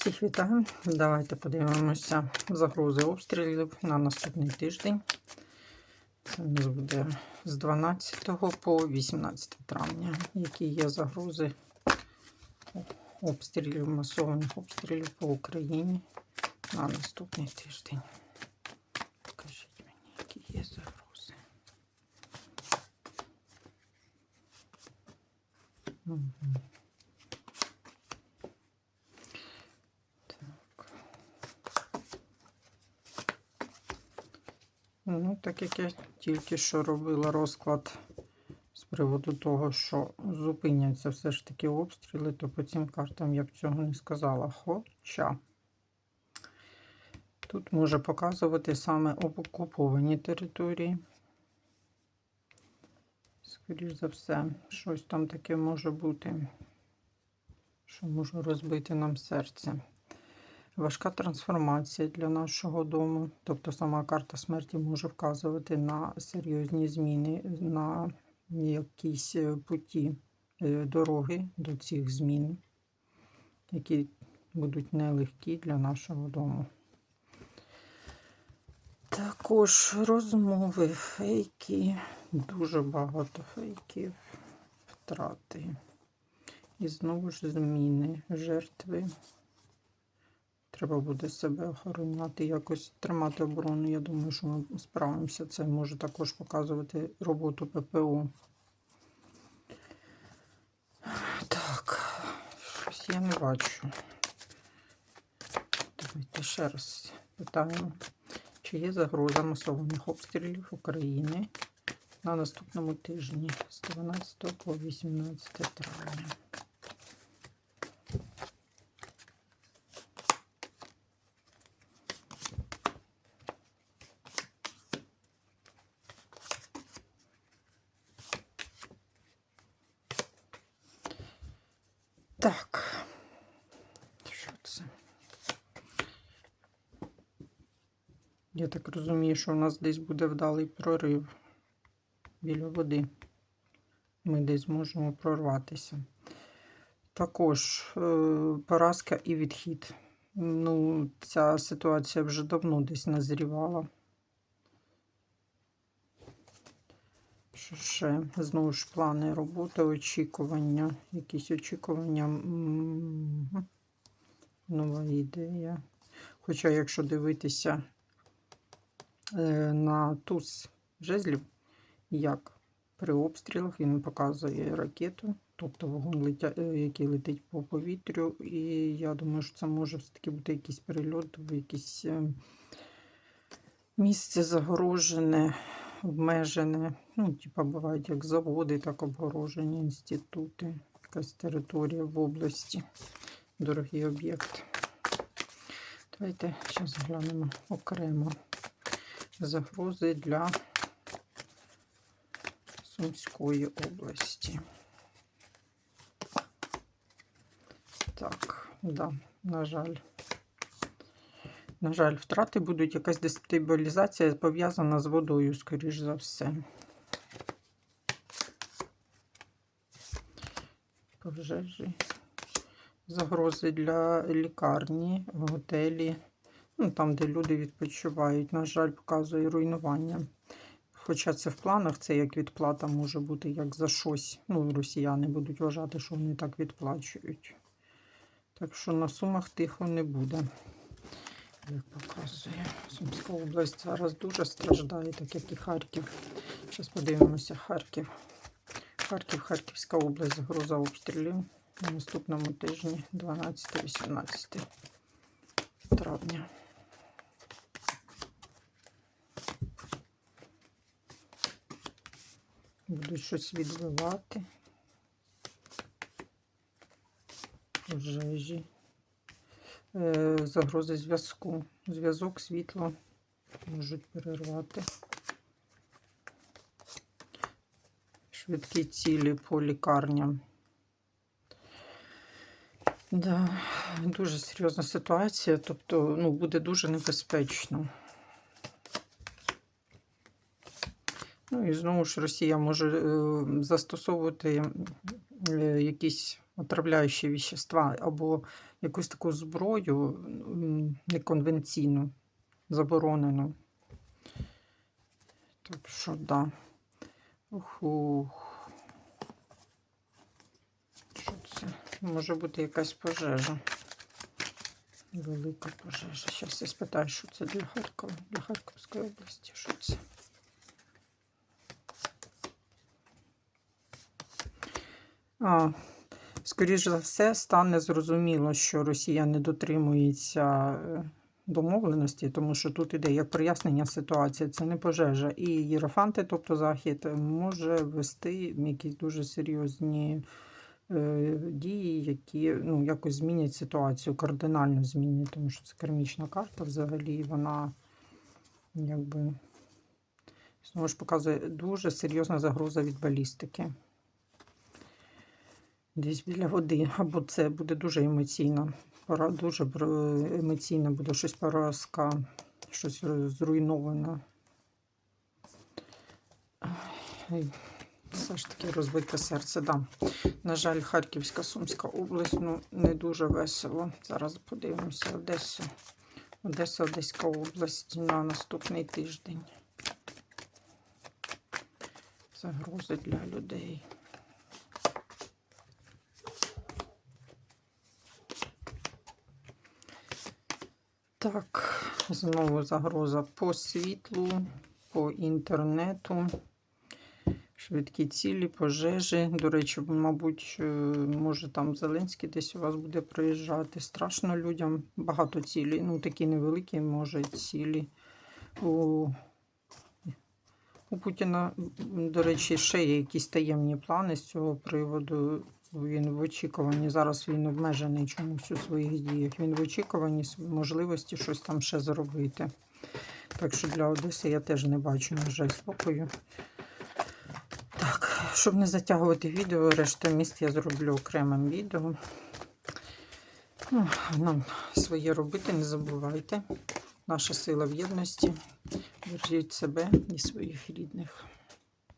Всіх вітаю. Давайте подивимося загрози обстрілів на наступний тиждень. Це у нас буде з 12 по 18 травня. Які є загрози обстрілів, масованих обстрілів по Україні на наступний тиждень. Покажіть мені, які є загрози. Мгм. Так. Ну, так як я тільки що робила розклад з приводу того, що зупиняться все ж таки обстріли, то по цим картам я б цього не сказала. Хоча тут може показувати саме окуповані території. Скоріше за все, щось там таке може бути, що може розбити нам серце. Важка трансформація для нашого дому. Тобто сама карта смерті може вказувати на серйозні зміни, на якісь е, путі е, дороги до цих змін, які будуть нелегкі для нашого дому. Також розмови, фейки, дуже багато фейків, втрати. І знову ж зміни, жертви. Треба буде себе охороняти, якось тримати оборону. Я думаю, що ми справимося. Це може також показувати роботу ППО. Так, щось я не бачу. Давайте ще раз питаємо, чи є загроза масованих обстрілів України на наступному тижні з 12 по 18 травня. Так. Що це? Я так розумію, що у нас десь буде вдалий прорив біля води. Ми десь зможемо прорватися. Також е, поразка і відхід. Ну, ця ситуація вже давно десь назрівала. Що ще? Знову ж плани роботи, очікування, якісь очікування. Нова ідея. Хоча, якщо дивитися е, на туз жезлів, як при обстрілах він показує ракету, тобто вогонь, летя, е, який летить по повітрю. І я думаю, що це може все-таки бути якийсь перельот в якесь е, місце загорожене, обмежене. Ну, типа бувають як заводи, так обгорожені інститути, якась територія в області, дорогий об'єкт. Давайте зараз глянемо окремо загрози для Сумської області. Так, да, на жаль. На жаль, втрати будуть якась дестабілізація пов'язана з водою, скоріш за все. Пожежі. Загрози для лікарні, готелі, ну, там, де люди відпочивають. На жаль, показує руйнування. Хоча це в планах, це як відплата може бути як за щось. Ну, росіяни будуть вважати, що вони так відплачують. Так що на сумах тихо не буде. Як показує, Сумська область зараз дуже страждає, так як і Харків. Зараз подивимося Харків. Харків, Харківська область, загроза обстрілів на наступному тижні 12-18 травня. Будуть щось відбивати. Пожежі. Е, загрози зв'язку. Зв'язок, світло можуть перервати. Швидкі цілі по лікарням. Да, дуже серйозна ситуація, тобто ну, буде дуже небезпечно. Ну і знову ж Росія може е, застосовувати е, якісь отравляючі вещества або якусь таку зброю неконвенційну, заборонену. Так що, да. Ух. Що це? Може бути якась пожежа. Велика пожежа. Зараз я спитаю, що це для Харкова, для Харківської області. Що це? А, скоріш за все, стане зрозуміло, що Росія не дотримується е, домовленості, тому що тут іде як прояснення ситуації, це не пожежа. І Єрофанти, тобто Захід, може ввести якісь дуже серйозні е, дії, які ну, якось змінять ситуацію, кардинально змінять, тому що це кермічна карта взагалі, вона якби знову ж показує дуже серйозна загроза від балістики. Десь біля води, або це буде дуже емоційно. Пора дуже емоційно буде щось поразка, щось зруйноване. Все ж таки розбите серце, да. На жаль, Харківська Сумська область ну, не дуже весело. Зараз подивимося Одесу. Одеса, Одеська область на наступний тиждень. Загрози для людей. Так, знову загроза по світлу, по інтернету, швидкі цілі, пожежі. До речі, мабуть, е, може там Зеленський десь у вас буде приїжджати. Страшно людям. Багато цілі. Ну, такі невеликі, може, цілі. У, у Путіна, до речі, ще є якісь таємні плани з цього приводу. Він в очікуванні. Зараз він обмежений чомусь у своїх діях. Він в очікуванні можливості щось там ще зробити. Так що для Одеси я теж не бачу, на жаль, спокою. Так, щоб не затягувати відео, решту міст я зроблю окремим відео. Ну, нам своє робити не забувайте. Наша сила в єдності. Бережіть себе і своїх рідних.